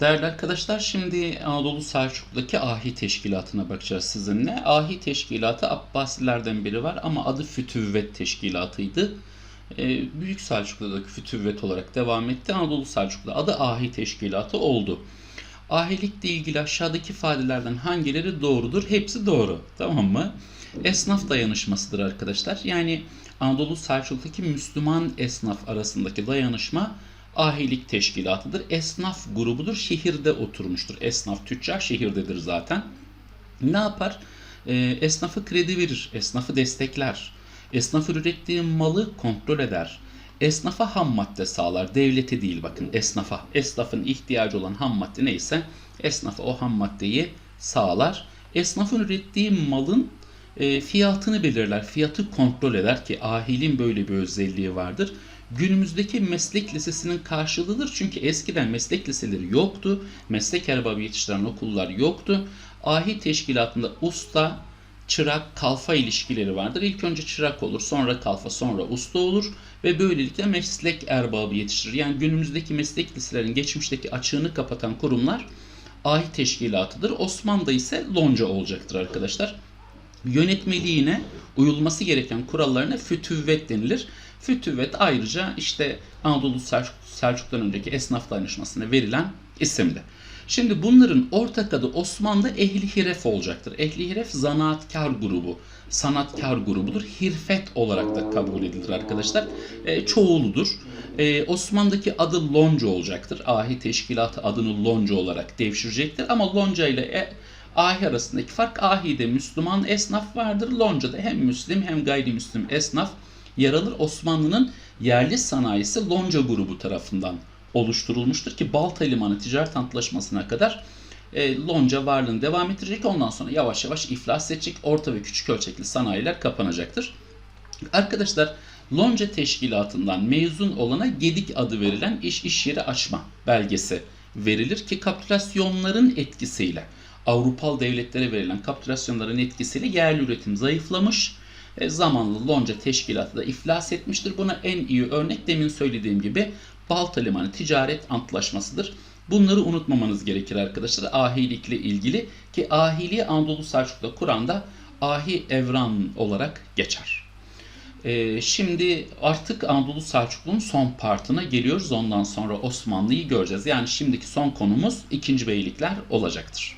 Değerli arkadaşlar şimdi Anadolu Selçuklu'daki Ahi Teşkilatı'na bakacağız sizinle. Ahi Teşkilatı Abbasilerden biri var ama adı Fütüvvet Teşkilatı'ydı. Ee, Büyük Selçuklu'daki Fütüvvet olarak devam etti. Anadolu Selçuklu adı Ahi Teşkilatı oldu. Ahilikle ilgili aşağıdaki ifadelerden hangileri doğrudur? Hepsi doğru. Tamam mı? Esnaf dayanışmasıdır arkadaşlar. Yani Anadolu Selçuklu'daki Müslüman esnaf arasındaki dayanışma ahilik teşkilatıdır. Esnaf grubudur. Şehirde oturmuştur. Esnaf, tüccar şehirdedir zaten. Ne yapar? Ee, esnafı kredi verir. Esnafı destekler. Esnafın ürettiği malı kontrol eder. Esnafa ham madde sağlar. Devlete değil bakın esnafa. Esnafın ihtiyacı olan ham madde neyse esnafa o ham maddeyi sağlar. Esnafın ürettiği malın e, fiyatını belirler. Fiyatı kontrol eder ki ahilin böyle bir özelliği vardır. Günümüzdeki meslek lisesinin karşılığıdır. Çünkü eskiden meslek liseleri yoktu. Meslek erbabı yetiştiren okullar yoktu. Ahil teşkilatında usta, çırak, kalfa ilişkileri vardır. İlk önce çırak olur, sonra kalfa, sonra usta olur ve böylelikle meslek erbabı yetiştirir. Yani günümüzdeki meslek liselerin geçmişteki açığını kapatan kurumlar ahi teşkilatıdır. Osmanlı'da ise lonca olacaktır arkadaşlar. Yönetmeliğine uyulması gereken kurallarına fütüvvet denilir. Fütüvvet ayrıca işte Anadolu Selçuk, Selçuk'tan önceki esnaf dayanışmasına verilen isimdi. Şimdi bunların ortak adı Osmanlı Ehli Hiref olacaktır. Ehli Hiref zanaatkar grubu, sanatkar grubudur. Hirfet olarak da kabul edilir arkadaşlar. E, çoğuludur. E, Osmanlı'daki adı Lonca olacaktır. Ahi Teşkilatı adını Lonca olarak devşirecektir. Ama Lonca ile e, Ahi arasındaki fark Ahi'de Müslüman esnaf vardır. Lonca'da hem Müslim hem gayrimüslim esnaf yer alır. Osmanlı'nın yerli sanayisi Lonca grubu tarafından oluşturulmuştur ki Balta Limanı Ticaret Antlaşması'na kadar e, Lonca varlığını devam ettirecek. Ondan sonra yavaş yavaş iflas edecek. Orta ve küçük ölçekli sanayiler kapanacaktır. Arkadaşlar Lonca Teşkilatı'ndan mezun olana Gedik adı verilen iş iş yeri açma belgesi verilir ki kapitülasyonların etkisiyle Avrupal devletlere verilen kapitülasyonların etkisiyle yerli üretim zayıflamış. E, zamanlı Lonca Teşkilatı da iflas etmiştir. Buna en iyi örnek demin söylediğim gibi Balta Limanı Ticaret Antlaşması'dır. Bunları unutmamanız gerekir arkadaşlar ahilikle ilgili ki ahiliği Anadolu Selçuklu'da Kur'an'da ahi evran olarak geçer. Ee, şimdi artık Anadolu Selçuklu'nun son partına geliyoruz. Ondan sonra Osmanlı'yı göreceğiz. Yani şimdiki son konumuz 2. Beylikler olacaktır.